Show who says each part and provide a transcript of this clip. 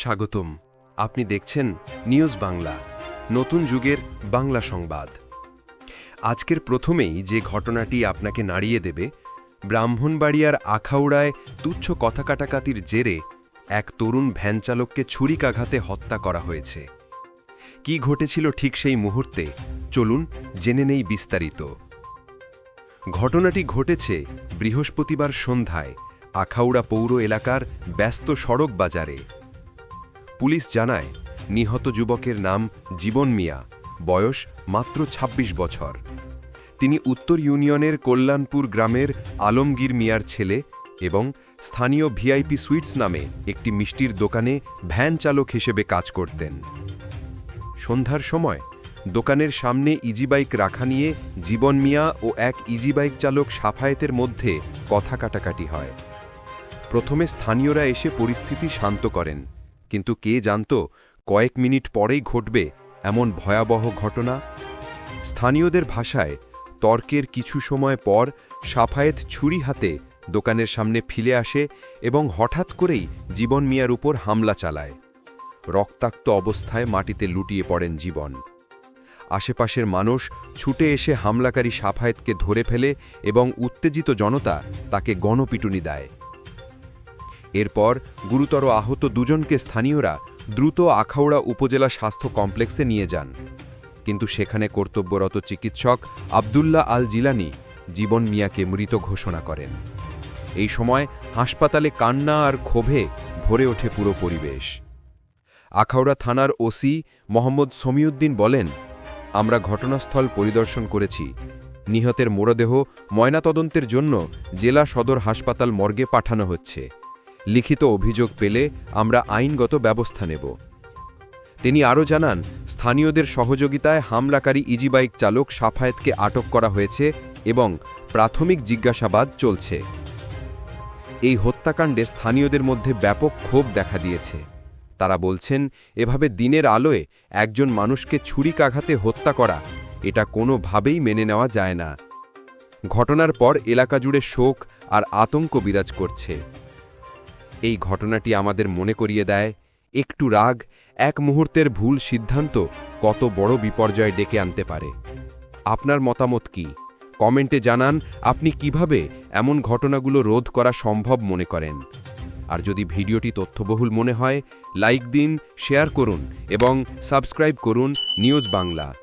Speaker 1: স্বাগতম। আপনি দেখছেন নিউজ বাংলা, নতুন যুগের বাংলা সংবাদ। আজকের প্রথমেই যে ঘটনাটি আপনাকে নাড়িয়ে দেবে, ব্রাহ্মণবাড়িয়ার আখাউড়ায় তুচ্ছ কথা কাটাকাতির জেরে এক তরুণ ভ্যানচালককে ছুরিকাঘাতে হত্যা করা হয়েছে। কি ঘটেছিল ঠিক সেই মুহূর্তে, চলুন জেনে নেই বিস্তারিত। ঘটনাটি ঘটেছে বৃহস্পতিবার সন্ধ্যায় আখাউড়া পৌর এলাকার ব্যস্ত সড়ক বাজারে। পুলিশ জানায়, নিহত যুবকের নাম জীবন মিয়া, বয়স মাত্র ২৬ বছর। তিনি উত্তর ইউনিয়নের কল্যাণপুর গ্রামের আলমগীর মিয়ার ছেলে এবং স্থানীয় ভিআইপি সুইটস নামে একটি মিষ্টির দোকানে ভ্যান চালক হিসেবে কাজ করতেন। সন্ধ্যার সময় দোকানের সামনে ইজিবাইক রাখা নিয়ে জীবন মিয়া ও এক ইজিবাইক চালক সাফায়েতের মধ্যে কথা কাটাকাটি হয়। প্রথমে স্থানীয়রা এসে পরিস্থিতি শান্ত করেন। কিন্তু কে জানত কয়েক মিনিট পরেই ঘটবে এমন ভয়াবহ ঘটনা? স্থানীয়দের ভাষায় তর্কের কিছু সময় পর সাফায়েত ছুরি হাতে দোকানের সামনে ফিলে আসে এবং হঠাৎ করেই জীবন মিয়ার উপর হামলা চালায়। রক্তাক্ত অবস্থায় মাটিতে লুটিয়ে পড়েন জীবন। আশেপাশের মানুষ ছুটে এসে হামলাকারী সাফায়েতকে ধরে ফেলে এবং উত্তেজিত জনতা তাকে গণপিটুনি দেয়। এরপর গুরুতর আহত দুজনকে স্থানীয়রা দ্রুত আখাউড়া উপজেলা স্বাস্থ্য কমপ্লেক্সে নিয়ে যান। কিন্তু সেখানে কর্তব্যরত চিকিৎসক আবদুল্লাহ আল জিলানি জীবন মিয়াকে মৃত ঘোষণা করেন। এই সময় হাসপাতালে কান্না আর ক্ষোভে ভরে ওঠে পুরো পরিবেশ। আখাউড়া থানার ওসি মোহাম্মদ সমিউদ্দিন বলেন, আমরা ঘটনাস্থল পরিদর্শন করেছি। নিহতের মরদেহ ময়নাতদন্তের জন্য জেলা সদর হাসপাতাল মর্গে পাঠানো হচ্ছে। লিখিত অভিযোগ পেলে আমরা আইনগত ব্যবস্থা নেব। তিনি আরও জানান, স্থানীয়দের সহযোগিতায় হামলাকারী ইজিবাইক চালক সাফায়েতকে আটক করা হয়েছে এবং প্রাথমিক জিজ্ঞাসাবাদ চলছে। এই হত্যাকাণ্ডে স্থানীয়দের মধ্যে ব্যাপক ক্ষোভ দেখা দিয়েছে। তারা বলছেন, এভাবে দিনের আলোয় একজন মানুষকে ছুরিকাঘাতে হত্যা করা, এটা কোনোভাবেই মেনে নেওয়া যায় না। ঘটনার পর এলাকা জুড়ে শোক আর আতঙ্ক বিরাজ করছে। এই ঘটনাটি আমাদের মনে করিয়ে দেয়, একটু রাগ, এক মুহূর্তের ভুল সিদ্ধান্ত কত বড় বিপর্যয় ডেকে আনতে পারে। আপনার মতামত কি? কমেন্টে জানান আপনি কীভাবে এমন ঘটনাগুলো রোধ করা সম্ভব মনে করেন। আর যদি ভিডিওটি তথ্যবহুল মনে হয়, লাইক দিন, শেয়ার করুন এবং সাবস্ক্রাইব করুন নিউজ বাংলা।